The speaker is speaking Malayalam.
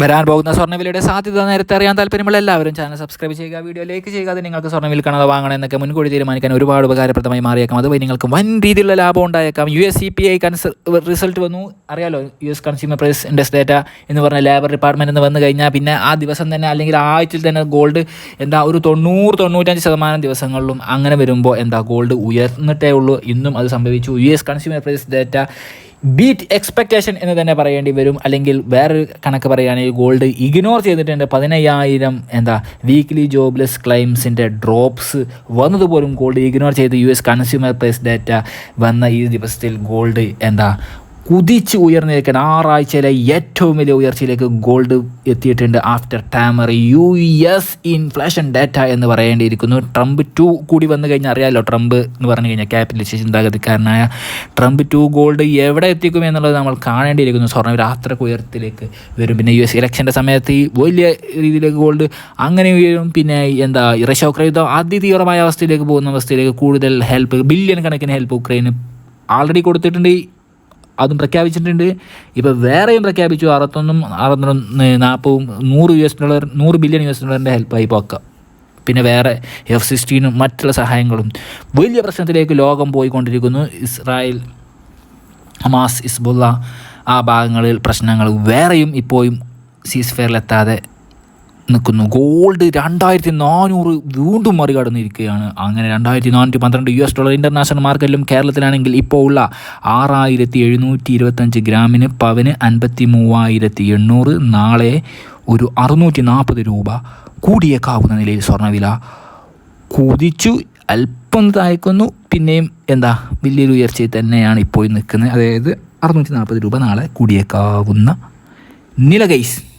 വരാൻ പോകുന്ന സ്വർണവിലയുടെ സാധ്യത നേരത്തെ അറിയാൻ താല്പര്യമുള്ള എല്ലാവരും ചാനൽ സബ്സ്ക്രൈബ് ചെയ്യുക വീഡിയോ ലൈക്ക് ചെയ്യുക അത് നിങ്ങൾക്ക് സ്വർണവിൽ കാണാതെ വാങ്ങണം എന്നൊക്കെ മുൻകൂടി തീരുമാനിക്കാൻ ഒരുപാട് ഉപകാരപ്രദമായി മാറിയേക്കാം. അതുവഴി നിങ്ങൾക്ക് വൻ രീതിയിലുള്ള ലാഭം ഉണ്ടായേക്കാം. U S C P I കൺസ് result വന്നു. അറിയാലോ U S consumer price index data എന്ന് പറഞ്ഞ ലേബർ ഡിപ്പാർട്ട്മെന്റ് എന്ന് വന്നു കഴിഞ്ഞാൽ പിന്നെ ആ ദിവസം തന്നെ അല്ലെങ്കിൽ ആഴ്ചയിൽ തന്നെ ഗോൾഡ് എന്താ ഒരു തൊണ്ണൂറ് തൊണ്ണൂറ്റഞ്ച് ശതമാനം ദിവസങ്ങളിലും അങ്ങനെ വരുമ്പോൾ എന്താ ഗോൾഡ് ഉയർന്നിട്ടേ ഉള്ളൂ. ഇന്നും അത് സംഭവിച്ചു. U S consumer price data beat expectation എന്ന് തന്നെ പറയേണ്ടി വരും. അല്ലെങ്കിൽ വേറൊരു കണക്ക് പറയുകയാണെങ്കിൽ ഗോൾഡ് ഇഗ്നോർ ചെയ്തിട്ടുണ്ട്. പതിനയ്യായിരം എന്താ വീക്ക്ലി ജോബ്ലെസ് ക്ലെയിംസിന്റെ ഡ്രോപ്സ് വന്നതുപോലും ഗോൾഡ് ഇഗ്നോർ ചെയ്ത് U S consumer price data വന്ന ഈ ദിവസത്തിൽ ഗോൾഡ് എന്താ കുതിച്ച് ഉയർന്നിരിക്കുന്ന ആറാഴ്ചയിലെ ഏറ്റവും വലിയ ഉയർച്ചയിലേക്ക് ഗോൾഡ് എത്തിയിട്ടുണ്ട് after ടാമർ U S inflation data എന്ന് പറയേണ്ടിയിരിക്കുന്നു. ട്രംപ് ടു കൂടി വന്നു കഴിഞ്ഞാൽ അറിയാമല്ലോ ട്രംപ് എന്ന് പറഞ്ഞു കഴിഞ്ഞാൽ ക്യാപിറ്റലിസ്റ്റ് ചിന്താഗതിക്കാരനായ ട്രംപ് ടു ഗോൾഡ് എവിടെ എത്തിക്കും എന്നുള്ളത് നമ്മൾ കാണേണ്ടിയിരിക്കുന്നു. സ്വർണ രാത്രിക്ക് ഉയരത്തിലേക്ക് വരും. പിന്നെ യു എസ് ഇലക്ഷന്റെ സമയത്ത് ഈ വലിയ രീതിയിലേക്ക് ഗോൾഡ് അങ്ങനെ ഉയരും. പിന്നെ എന്താ റഷ്യ ഉക്രൈൻ യുദ്ധം അതിതീവ്രമായ അവസ്ഥയിലേക്ക് പോകുന്ന അവസ്ഥയിലേക്ക് കൂടുതൽ ഹെൽപ്പ് ബില്യൺ കണക്കിന് ഹെൽപ്പ് ഉക്രൈന് ആൾറെഡി കൊടുത്തിട്ടുണ്ട്. അതും പ്രഖ്യാപിച്ചിട്ടുണ്ട്. ഇപ്പോൾ വേറെയും പ്രഖ്യാപിച്ചു. അറുപത്തൊന്നും അറുപത്തൊന്ന് നാൽപ്പതും നൂറ് യു എസ് ഡോളർ നൂറ് ബില്യൺ യു എസ് ഡോളറിന്റെ ഹെൽപ്പായി പോക്ക. പിന്നെ വേറെ എഫ് സിക്സ്റ്റീനും മറ്റുള്ള സഹായങ്ങളും. വലിയ പ്രശ്നത്തിലേക്ക് ലോകം പോയിക്കൊണ്ടിരിക്കുന്നു. ഇസ്രായേൽ ഹമാസ് ഇസ്ബുള്ള ആ ഭാഗങ്ങളിൽ പ്രശ്നങ്ങൾ വേറെയും ഇപ്പോഴും സീസ് ഫെയറിലെത്താതെ നിൽക്കുന്നു. ഗോൾഡ് രണ്ടായിരത്തി നാനൂറ് വീണ്ടും മറികടന്നിരിക്കുകയാണ്. അങ്ങനെ രണ്ടായിരത്തി നാനൂറ്റി പന്ത്രണ്ട് യു എസ് ഡോളർ ഇന്റർനാഷണൽ മാർക്കറ്റിലും കേരളത്തിലാണെങ്കിൽ ഇപ്പോൾ ഉള്ള ആറായിരത്തി എഴുന്നൂറ്റി ഇരുപത്തഞ്ച് ഗ്രാമിന് പവന് അൻപത്തി മൂവായിരത്തി എണ്ണൂറ് നാളെ ഒരു അറുന്നൂറ്റി നാൽപ്പത് രൂപ കൂടിയേക്കാവുന്ന നിലയിൽ സ്വർണവില കുതിച്ചു അല്പം താഴ്ക്കുന്നു പിന്നെയും എന്താ വലിയൊരു ഉയർച്ചയിൽ തന്നെയാണ് ഇപ്പോൾ നിൽക്കുന്നത്. അതായത് അറുന്നൂറ്റി നാൽപ്പത് രൂപ നാളെ കൂടിയേക്കാവുന്ന നില ഗൈസ്